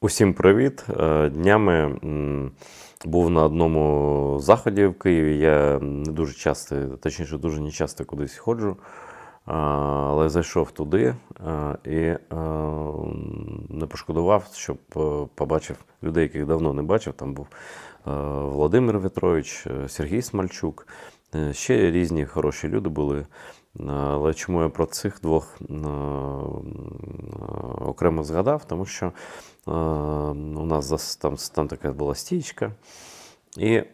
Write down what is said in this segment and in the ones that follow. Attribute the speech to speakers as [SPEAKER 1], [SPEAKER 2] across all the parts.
[SPEAKER 1] Усім привіт! Е, Днями був на одному заході в Києві. Я не дуже часто, точніше, дуже не часто кудись ходжу, але зайшов туди і е, не пошкодував, щоб е, побачив людей, яких давно не бачив. Там був е, Володимир Вітрович, е, Сергій Смальчук. Е, Ще різні хороші люди були. Е, Але чому я про цих двох е, окремо згадав? Тому що е, у нас там, там така була стічка, і е,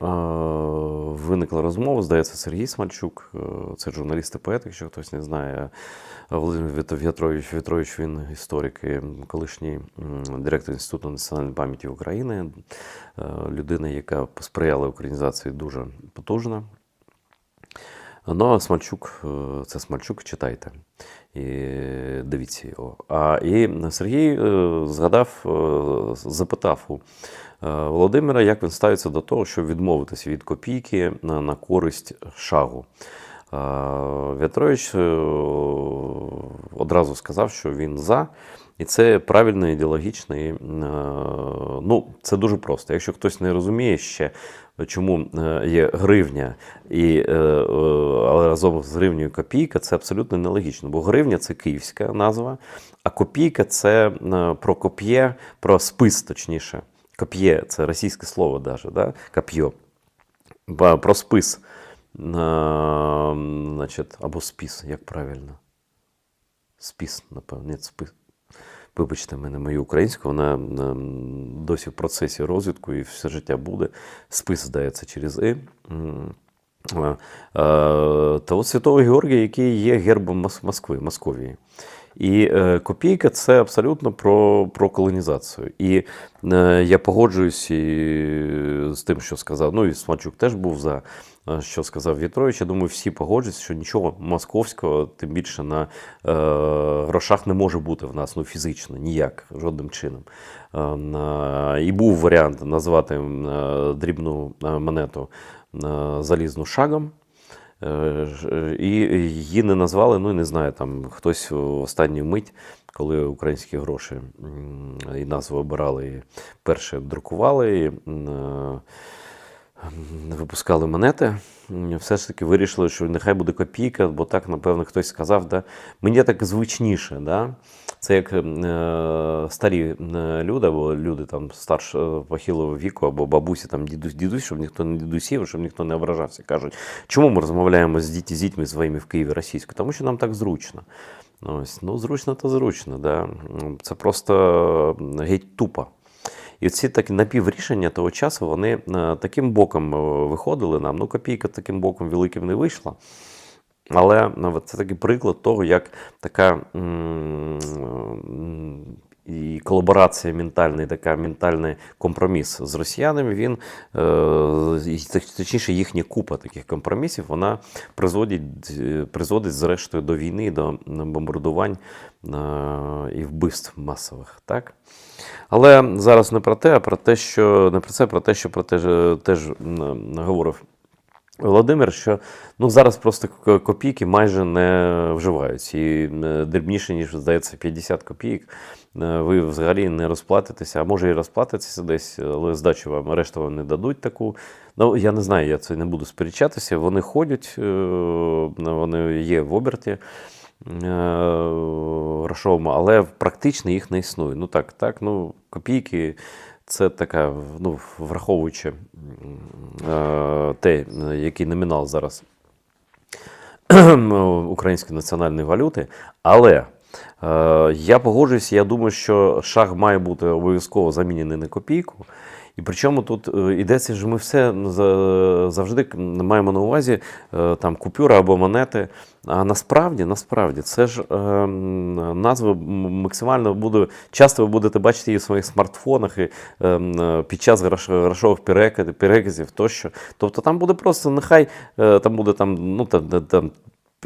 [SPEAKER 1] виникла розмова. Здається, Сергій Смальчук, е, це журналіст і поет, якщо хтось не знає. Володимир В'ятрович, В'ятрович, він історик і колишній директор Інституту національної пам'яті України, е, людина, яка сприяла українізації дуже потужно. Ну, а Смальчук, е, це Смальчук, читайте. І дивіться його. А і Сергій е, згадав, е, запитав у Володимира, як він ставиться до того, щоб відмовитися від копійки на, користь шагу. В'ятрович одразу сказав, що він за. І це правильно ідеологічний. Ну, це дуже просто. Якщо хтось не розуміє ще, чому е, є гривня, і, е, е, але разом з гривнею копійка, це абсолютно нелогічно. Бо гривня це київська назва, а копійка це про коп'є, про спис, точніше. Коп'є це російське слово, даже, да? коп'є. Про спис. Значить, або спіс, як правильно? Спіс, напевно, ні, спис. Вибачте мене, мою українську, вона досі в процесі розвитку і все життя буде. Спис здається через І. Та от Святого Георгія, який є гербом Москви, Московії. І е, копійка це абсолютно про, про колонізацію. І е, я погоджуюсь з тим, що сказав. Ну і Смачук теж був за що сказав Вітрович. Я думаю, всі погоджуються, що нічого московського, тим більше на е, грошах не може бути в нас, ну фізично, ніяк, жодним чином. Е, на- і був варіант назвати е, дрібну е, монету е, залізну шагом. Е, І її не назвали, ну не знаю, там хтось в останню мить, коли українські гроші і назву обирали, і перше друкували, і е, випускали монети. Все ж таки вирішили, що нехай буде копійка, бо так, напевно, хтось сказав, да? мені так звичніше. Да? Це як е, старі е, люди, або люди там старшого похилого віку, або бабусі, там дідусь, дідусь, щоб ніхто не дідусів, щоб ніхто не ображався. Кажуть, чому ми розмовляємо з діті, з дітьми своїми в Києві російською? Тому що нам так зручно. Ось, ну, зручно то зручно, да. Це просто е, геть тупо. І ці такі напіврішення того часу вони е, таким боком е, виходили нам. Ну, копійка таким боком великим не вийшла. Але ну, це такий приклад того, як така і колаборація ментальна, і така ментальний компроміс з росіянами, він, е, точніше, їхня купа таких компромісів, вона призводить, е, призводить зрештою до війни, до бомбардувань е, і вбивств масових. Так? Але зараз не про те, а про те, що не про це, про те, що про те теж говорив Володимир, що ну зараз просто копійки майже не вживаються. І дрібніше, ніж здається, 50 копійок. е, Ви взагалі не розплатитеся, а може і розплатитеся десь, але здачу вам решту вам не дадуть таку. Ну я не знаю, я це не буду сперечатися. Вони ходять, е, вони є в оберті е, грошовому, але практично їх не існує. Ну так, так, ну копійки. Це така, ну, враховуючи е, те, е, який номінал зараз української національної валюти. Але е, я погоджуюся, я думаю, що шаг має бути обов'язково замінений на копійку. І причому тут е, йдеться, що ми все завжди маємо на увазі е, там купюра або монети. А насправді, насправді, це ж е, назва максимально буде. Часто ви будете бачити її в своїх смартфонах і під час грошових переказ- переказів тощо. Тобто там буде просто нехай там буде там, ну, там, там, там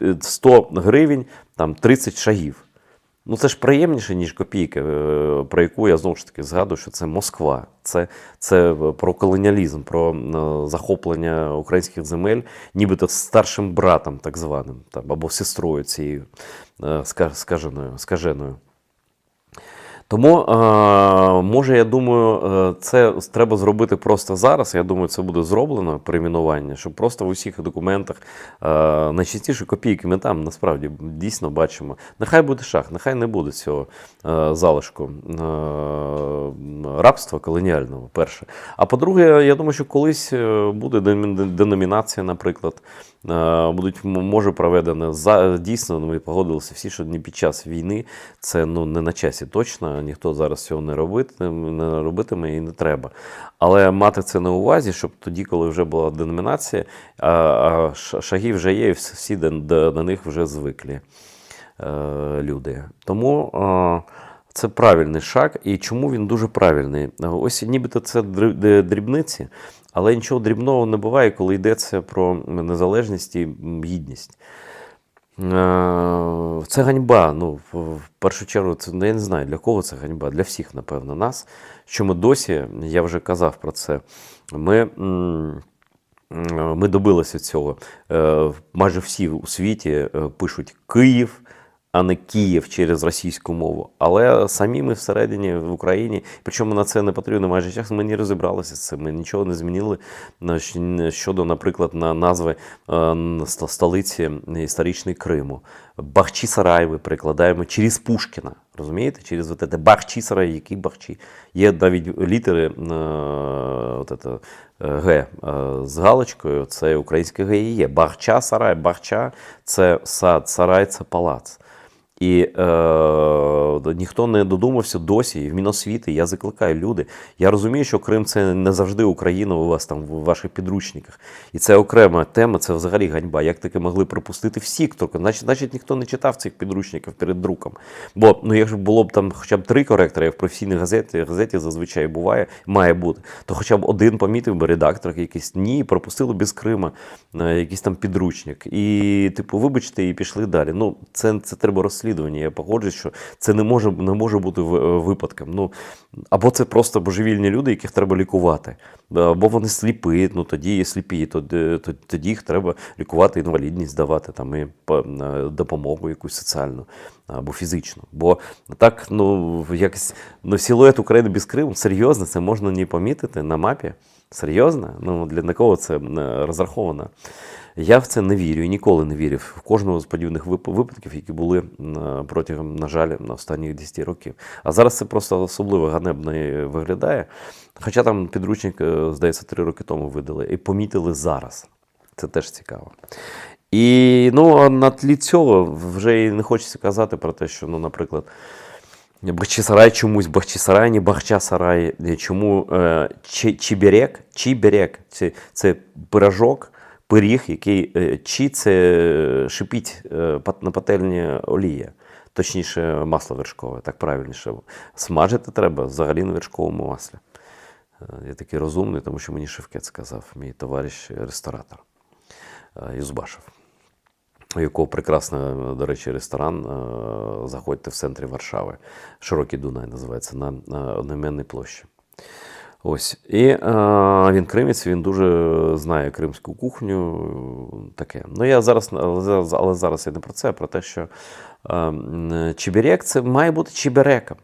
[SPEAKER 1] е, 100 гривень, там 30 шагів. Ну це ж приємніше, ніж копійка, е, про яку я знову ж таки згадую, що це Москва. Це, це про колоніалізм, про е, захоплення українських земель, нібито старшим братом, так званим, там, або сестрою цією е, скаженою, скаженою. Тому, е, може, я думаю, е, це треба зробити просто зараз. Я думаю, це буде зроблено перейменування, щоб просто в усіх документах е, найчастіше копійки ми там насправді дійсно бачимо. Нехай буде шах, нехай не буде цього залишку рабства колоніального, перше. А по-друге, я думаю, що колись буде деномінація, наприклад. Будуть може проведені за дійсно. Ми погодилися всі, що не під час війни це ну не на часі точно. Ніхто зараз цього не робитиме, не робитиме і не треба. Але мати це на увазі, щоб тоді, коли вже була деномінація, шаги вже є, і всі- до, них вже звиклі е, люди. Тому. Е, це правильний шаг, і чому він дуже правильний? Ось нібито це дрібниці, але нічого дрібного не буває, коли йдеться про незалежність і гідність. Е, Це ганьба. Ну, в першу чергу, це ну, я не знаю, для кого це ганьба. Для всіх, напевно, нас. Що ми досі, я вже казав про це. Ми. м, Ми добилися цього. Е, Майже всі у світі е, пишуть Київ, а не Київ через російську мову. Але самі ми всередині в Україні, причому на це не потрібно майже час, ми не розібралися з цим. Ми нічого не змінили щодо, наприклад, на назви е, столиці історичної Криму. Бахчисарай ми перекладаємо через Пушкіна. Розумієте? Через от це Бахчисарай, який Бахчі. Є навіть літери е, от це, е, Г з галочкою, це українське Г і є. Бахча Сарай, Бахча це сад, сарай це палац. І е, ніхто не додумався досі, і в Міносвіти я закликаю люди. Я розумію, що Крим це не завжди Україна у вас там в ваших підручниках. І це окрема тема, це взагалі ганьба. Як таке могли пропустити всі, хто значить, значить ніхто не читав цих підручників перед друком. Бо ну, якщо було б там хоча б три коректори, в професійній газеті, газеті зазвичай буває, має бути, то хоча б один помітив би редактор якийсь ні, пропустили без Крима е, якийсь там підручник. І, типу, вибачте, і пішли далі. Ну, це, це треба розслідування. Я погоджуюсь, що це не може, не може бути е, випадком. Ну, або це просто божевільні люди, яких треба лікувати. Або вони сліпі, ну тоді є сліпі, то- тоді їх треба лікувати, інвалідність давати, там, і е, допомогу якусь соціальну або фізичну. Бо так, ну, якось ну, силует України без Криму, серйозно, це можна не помітити на мапі. Серйозно? Ну, для на кого це е, розраховано? Я в це не вірю і ніколи не вірив в кожного з подібних випадків, які були протягом, на жаль, на останніх 10 років. А зараз це просто особливо ганебно виглядає. Хоча там підручник, е, здається, 3 роки тому видали, і помітили зараз. Це теж цікаво. І ну, на тлі цього вже і не хочеться казати про те, що, ну, наприклад, Бахчисарай чомусь, Бахчисарай, не Бахчасарай. Чому е, чи, чіберек? Чіберек це, це пирожок, пиріг, який е, чи це шипіть е, на пательні олія. Точніше, масло вершкове, так правильніше. Смажити треба взагалі на вершковому маслі. Я такий розумний, тому що мені Шевкет сказав, мій товариш ресторатор Юзбашев у якого прекрасний, до речі, ресторан. е, Заходьте в центрі Варшави. Широкий Дунай називається на, одноіменній площі. Ось. І е, він кримець, він дуже знає кримську кухню. е, Таке. Ну, я зараз, але зараз, я не про це, а про те, що е, чеберек це має бути чебереком.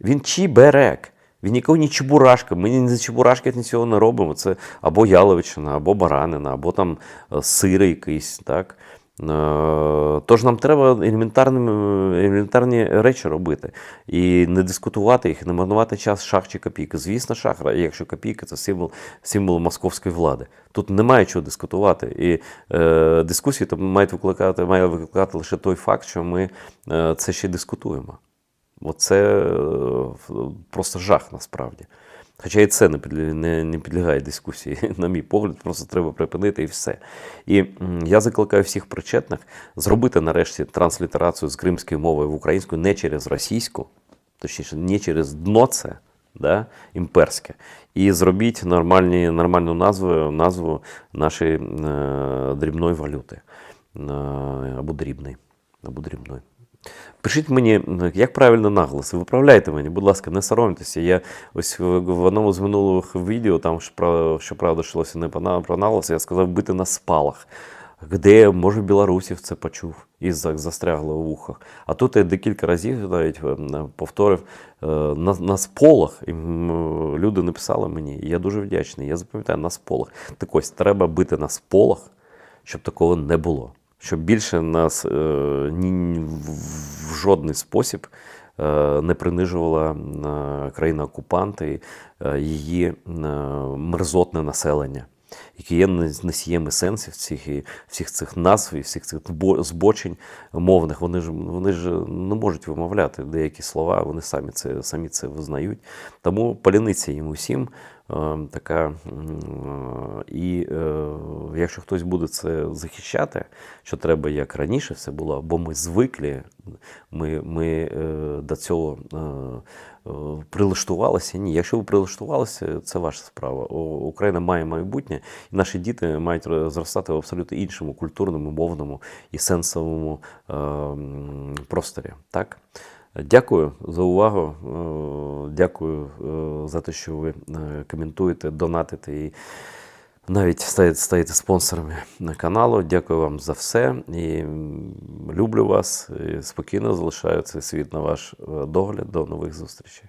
[SPEAKER 1] Він чіберек. Він нікого не чебурашка. Ми ні за чебурашки нічого не робимо. Це або яловичина, або баранина, або там е, сир якийсь. Так? Е, Тож нам треба елементарними, елементарні речі робити і не дискутувати їх, не марнувати час шах чи копійки. Звісно, шах, якщо копійка це символ, символ московської влади. Тут немає чого дискутувати. І е, дискусії то мають викликати, має викликати лише той факт, що ми е, це ще дискутуємо. Оце е, просто жах насправді. Хоча і це не підлягає, не, не підлягає дискусії, на мій погляд, просто треба припинити і все. І я закликаю всіх причетних зробити нарешті транслітерацію з кримської мови в українську не через російську, точніше, не через дно це, да, імперське. І зробіть нормальні, нормальну назву, назву нашої е, дрібної валюти. Е, або дрібної. Або дрібної. Пишіть мені, як правильно наголоси, виправляйте мені, будь ласка, не соромтеся. Я ось в, одному з минулих відео, там щоправда йшлося не про наголоси, я сказав бити на спалах. Де, може, Білорусів це почув і за- застрягло в вухах. А тут я декілька разів навіть е, повторив е, на, на сполох. І люди написали мені, і я дуже вдячний. Я запам'ятаю на сполох. Так ось, треба бити на сполох, щоб такого не було. Щоб більше нас е, ні, в, жодний спосіб е, не принижувала е, країна-окупант і е, її е, мерзотне населення, яке є нес- носієми сенсів всіх, і всіх цих назв і всіх цих збочень мовних. Вони ж, вони ж не можуть вимовляти деякі слова, вони самі це, самі це визнають. Тому паляниця їм усім. е, Така, е, і е, якщо хтось буде це захищати, що треба як раніше все було, бо ми звикли, ми, ми е, до цього е, е, прилаштувалися. Ні, якщо ви прилаштувалися, це ваша справа. Україна має майбутнє, і наші діти мають зростати в абсолютно іншому культурному, мовному і сенсовому просторі. Так? Дякую за увагу. Дякую за те, що ви коментуєте, донатите і навіть стаєте, спонсорами каналу. Дякую вам за все. І люблю вас. І спокійно залишаю цей світ на ваш е, догляд. До нових зустрічей.